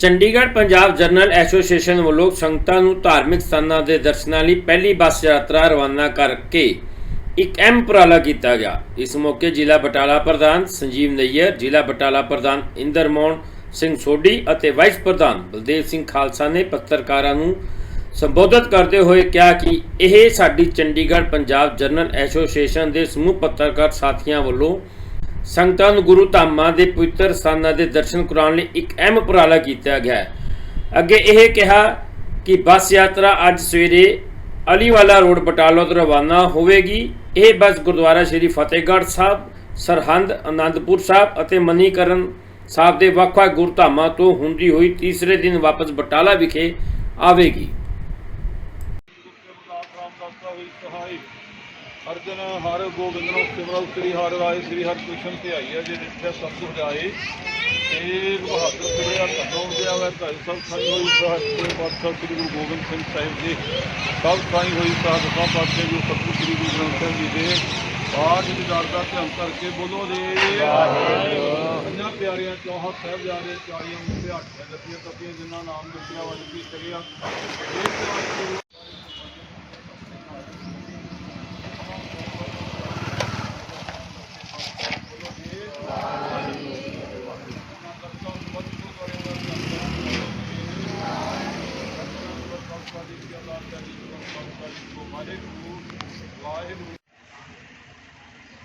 Chandigarh Punjab general association ਵੱਲੋਂ ਸੰਗਤਾਂ ਨੂੰ ਧਾਰਮਿਕ ਸਥਾਨਾਂ ਦੇ ਦਰਸ਼ਨਾਂ ਲਈ ਪਹਿਲੀ ਬੱਸ ਯਾਤਰਾ ਰਵਾਨਾ ਕਰਕੇ ਇੱਕ ਅਹਿਮ ਉਪਰਾਲਾ ਕੀਤਾ ਗਿਆ। ਇਸ ਮੌਕੇ ਜ਼ਿਲ੍ਹਾ ਬਟਾਲਾ ਪ੍ਰਧਾਨ ਸੰਜੀਵ ਨਈਅਰ, ਜ਼ਿਲ੍ਹਾ ਬਟਾਲਾ ਪ੍ਰਧਾਨ ਇੰਦਰਮੋਹਨ ਸਿੰਘ ਸੋਢੀ ਅਤੇ ਵਾਈਸ ਪ੍ਰਧਾਨ ਬਲਦੇਵ ਸਿੰਘ ਖਾਲਸਾ ਨੇ ਪੱਤਰਕਾਰਾਂ ਨੂੰ ਸੰਬੋਧਿਤ ਕਰਦੇ ਹੋਏ ਕਿਹਾ ਕਿ ਇਹ ਸਾਡੀ ਚੰਡੀਗੜ੍ਹ ਪੰਜਾਬ ਜਰਨਲ ਐਸੋਸੀਏਸ਼ਨ ਦੇ ਸਮੂਹ ਪੱਤਰਕਾਰ ਸਾਥੀਆਂ ਵੱਲੋਂ ਸੰਗਤਾਂ ਨੂੰ ਗੁਰੂ ਧਾਮਾਂ ਦੇ ਪਵਿੱਤਰ ਸਥਾਨਾਂ ਦੇ ਦਰਸ਼ਨ ਕਰਾਉਣ ਲਈ ਇੱਕ ਅਹਿਮ ਉਪਰਾਲਾ ਕੀਤਾ ਗਿਆ ਹੈ। ਅੱਗੇ ਇਹ ਕਿਹਾ ਕਿ ਬੱਸ ਯਾਤਰਾ ਅੱਜ ਸਵੇਰੇ ਅਲੀਵਾਲਾ ਰੋਡ, ਬਟਾਲਾ ਤੋਂ ਰਵਾਨਾ ਹੋਵੇਗੀ। ਇਹ ਬੱਸ ਗੁਰਦੁਆਰਾ ਸ੍ਰੀ ਫਤਿਹਗੜ੍ਹ ਸਾਹਿਬ, ਸਰਹੰਦ ਆਨੰਦਪੁਰ ਸਾਹਿਬ ਅਤੇ ਮਨੀਕਰਨ ਸਾਹਿਬ ਦੇ ਵੱਖ-ਵੱਖ ਗੁਰਧਾਮਾਂ ਤੋਂ ਹੁੰਦੀ ਹੋਈ ਤੀਸਰੇ ਦਿਨ ਵਾਪਸ ਬਟਾਲਾ ਵਿਖੇ ਆਵੇਗੀ। ਅਰਜਨ ਹਰ ਗੋਬਿੰਦ ਨੂੰ ਸਿਮਰਉ ਸ੍ਰੀ ਹਰਿ ਰਾਏ ਸ੍ਰੀ ਹਰਿ ਕ੍ਰਿਸ਼ਨ ਤੇ ਆਈ ਹੈ ਜੇ ਜਿੱਥੇ ਸਤਿਗੁਰ ਜਾਏ ਤੇ ਬਹਾਦਰ ਸਿਮਰਿਆ ਧਨੋਂ ਗਿਆ ਵੈ ਧਾਈ ਸਭ ਖਾਈ ਹੋਈ ਸਾਹਿਬ ਤੇ ਪਾਤਸ਼ਾਹ ਸ੍ਰੀ ਗੁਰੂ ਗੋਬਿੰਦ ਸਿੰਘ ਸਾਹਿਬ ਜੀ ਸਭ ਖਾਈ ਹੋਈ ਸਾਧਕਾਂ ਪਾਸੇ ਜੋ ਸਤਿਗੁਰ ਸ੍ਰੀ ਗੁਰੂ ਗ੍ਰੰਥ ਸਾਹਿਬ ਜੀ ਦੇ। ਆਜ ਵਿਚਾਰ ਦਾ ਧਿਆਨ ਕਰਕੇ ਬੋਲੋ ਜੀ। ਪੰਜਾਂ ਪਿਆਰਿਆਂ ਚੌਹਾਂ ਸਾਹਿਬ ਜਾਦੇ ਚਾਰੀਆਂ ਮੁਖੇ ਹੱਥ ਲੱਤੀਆਂ ਤਪੀਆਂ ਜਿਨ੍ਹਾਂ ਨਾਮ ਵਾਲੀ ਕੀ ਚਲਿਆ ਇਹ ਸਵਾਲ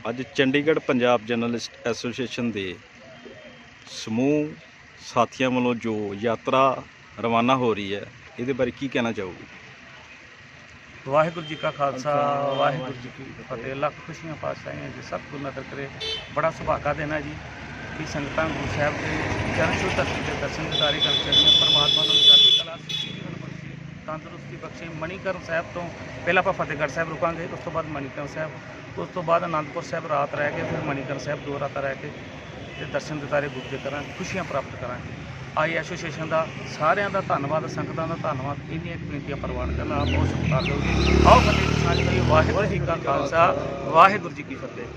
ਅੱਜ ਚੰਡੀਗੜ੍ਹ ਪੰਜਾਬ ਜਰਨਲਿਸਟ ਐਸੋਸੀਏਸ਼ਨ ਦੇ ਸਮੂਹ ਸਾਥੀਆਂ ਵੱਲੋਂ ਜੋ ਯਾਤਰਾ ਰਵਾਨਾ ਹੋ ਰਹੀ ਹੈ ਇਹਦੇ ਬਾਰੇ ਕੀ ਕਹਿਣਾ ਚਾਹੋਗੇ? ਵਾਹਿਗੁਰੂ ਜੀ ਕਾ ਖਾਲਸਾ ਵਾਹਿਗੁਰੂ ਜੀ ਕੀ ਫਤਿਹ। ਲੱਖ ਖੁਸ਼ੀਆਂ ਪਾਤਸ਼ਾਹੀਆਂ ਜੀ। ਸਤਿਗੁਰ ਨਦਰ ਕਰੇ। ਬੜਾ ਸੁਭਾਗਾ ਦੇਣਾ ਜੀ ਕਿ ਸੰਗਤਾਂ ਗੁਰੂ ਸਾਹਿਬ ਦੇ ਚਰਨ ਛੋਹ ਧਰਤੀ ਦੇ ਦਰਸ਼ਨ ਦਿਦਾਰੇ ਕਰ ਸਕਦੀਆਂ ਪਰਮਾਤਮਾ ਨੂੰ ਚੜ੍ਹਦੀ ਕਲਾ ਤੰਦਰੁਸਤੀ ਬਖਸ਼ੇ ਮਣੀਕਰਨ ਸਾਹਿਬ ਤੋਂ ਪਹਿਲਾਂ ਆਪਾਂ ਫਤਿਹਗੜ੍ਹ ਸਾਹਿਬ ਰੁਕਾਂਗੇ, ਉਸ ਤੋਂ ਬਾਅਦ ਮਣੀਕਰਨ ਸਾਹਿਬ, ਉਸ ਤੋਂ ਬਾਅਦ ਅਨੰਦਪੁਰ ਸਾਹਿਬ ਰਾਤ ਰਹਿ ਕੇ, ਫਿਰ ਮਣੀਕਰਨ ਸਾਹਿਬ ਦੋ ਰਾਤਾਂ ਰਹਿ ਕੇ ਤੇ ਦਰਸ਼ਨ ਦਿਦਾਰੇ ਗੁਰੂ ਦੇ ਕਰਾਂਗੇ ਖੁਸ਼ੀਆਂ ਪ੍ਰਾਪਤ ਕਰਾਂਗੇ। ਆਈ ਐਸੋਸੀਏਸ਼ਨ ਦਾ ਸਾਰਿਆਂ ਦਾ ਧੰਨਵਾਦ, ਸੰਗਤਾਂ ਦਾ ਧੰਨਵਾਦ, ਇੰਨੀਆਂ ਬੇਨਤੀਆਂ ਪ੍ਰਵਾਨ ਕਰਨਾ ਆਪ ਬਹੁਤ ਸਤਿਕਾਰ ਲਓ ਆਓ ਫਤਿਹ ਦੀ ਵਾਹਿਗੁਰੂ ਜੀ ਕਾ ਖਾਲਸਾ, ਵਾਹਿਗੁਰੂ ਜੀ ਕੀ ਫਤਿਹ।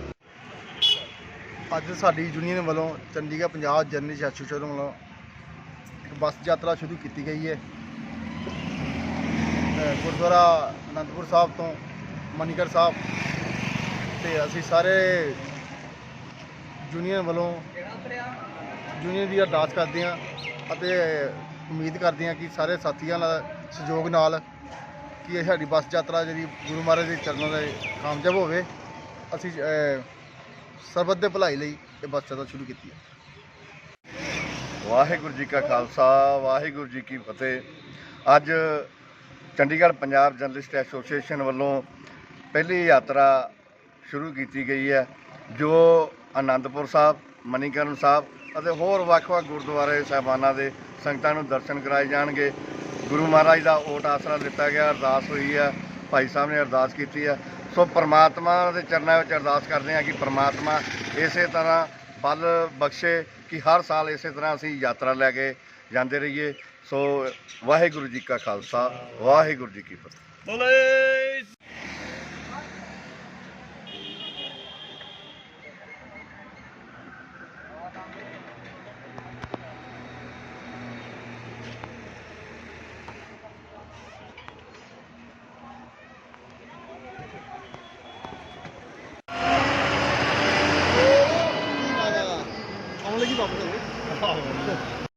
ਅੱਜ ਸਾਡੀ ਯੂਨੀਅਨ ਵੱਲੋਂ ਚੰਡੀਗੜ੍ਹ ਪੰਜਾਬ ਜਰਨਲਿਸਟ ਐਸੋਸੀਏਸ਼ਨ ਵੱਲੋਂ ਇੱਕ ਬੱਸ ਯਾਤਰਾ ਸ਼ੁਰੂ ਕੀਤੀ ਗਈ ਹੈ। ਗੁਰਦੁਆਰਾ ਅਨੰਦਪੁਰ ਸਾਹਿਬ ਤੋਂ ਮਨੀਕਰ ਸਾਹਿਬ। ਤੇ ਅਸੀਂ ਸਾਰੇ ਯੂਨੀਅਨ ਵੱਲੋਂ ਯੂਨੀਅਨ ਦੀ ਅਰਦਾਸ ਕਰਦੇ ਹਾਂ ਅਤੇ ਉਮੀਦ ਕਰਦੇ ਹਾਂ ਕਿ ਸਾਰੇ ਸਾਥੀਆਂ ਨਾਲ, ਸਹਿਯੋਗ ਨਾਲ ਕਿ ਇਹ ਸਾਡੀ ਬੱਸ ਯਾਤਰਾ ਜਿਹੜੀ ਗੁਰੂ ਮਹਾਰਾਜ ਦੇ ਚਰਨਾਂ ਦੇ ਕਾਮਯਾਬ ਹੋਵੇ। ਅਸੀਂ ਸਰਬੱਤ ਦੇ ਭਲਾਈ ਲਈ ਇਹ ਬੱਸ ਯਾਤਰਾ ਸ਼ੁਰੂ ਕੀਤੀ ਹੈ। ਵਾਹਿਗੁਰੂ ਜੀ ਕਾ ਖਾਲਸਾ, ਵਾਹਿਗੁਰੂ ਜੀ ਕੀ ਫਤਿਹ। ਅੱਜ ਚੰਡੀਗੜ੍ਹ ਪੰਜਾਬ ਜਰਨਲਿਸਟ ਐਸੋਸੀਏਸ਼ਨ ਵੱਲੋਂ ਪਹਿਲੀ ਯਾਤਰਾ ਸ਼ੁਰੂ ਕੀਤੀ ਗਈ ਹੈ, ਜੋ ਆਨੰਦਪੁਰ ਸਾਹਿਬ, ਮਨੀਕਰਨ ਸਾਹਿਬ ਅਤੇ ਹੋਰ ਵੱਖ-ਵੱਖ ਗੁਰਦੁਆਰੇ ਸਾਹਿਬਾਨਾਂ ਦੇ ਸੰਗਤਾਂ ਨੂੰ ਦਰਸ਼ਨ ਕਰਾਏ ਜਾਣਗੇ। ਗੁਰੂ ਮਹਾਰਾਜ ਦਾ ਓਟ ਆਸਰਾ ਦਿੱਤਾ ਗਿਆ, ਅਰਦਾਸ ਹੋਈ ਹੈ, ਭਾਈ ਸਾਹਿਬ ਨੇ ਅਰਦਾਸ ਕੀਤੀ ਹੈ। ਸੋ ਪ੍ਰਮਾਤਮਾ ਦੇ ਚਰਨਾਂ ਵਿੱਚ ਅਰਦਾਸ ਕਰਦੇ ਹਾਂ ਕਿ ਪ੍ਰਮਾਤਮਾ ਇਸੇ ਤਰ੍ਹਾਂ ਬਲ ਬਖਸ਼ੇ ਕਿ ਹਰ ਸਾਲ ਇਸੇ ਤਰ੍ਹਾਂ ਅਸੀਂ ਯਾਤਰਾ ਲੈ ਕੇ ਜਾਂਦੇ ਰਹੀਏ। ਸੋ ਵਾਹਿਗੁਰੂ ਜੀ ਕਾ ਖਾਲਸਾ, ਵਾਹਿਗੁਰੂ ਜੀ ਕੀ ਫਤਿਹ। ਬੋਲੇ 操 你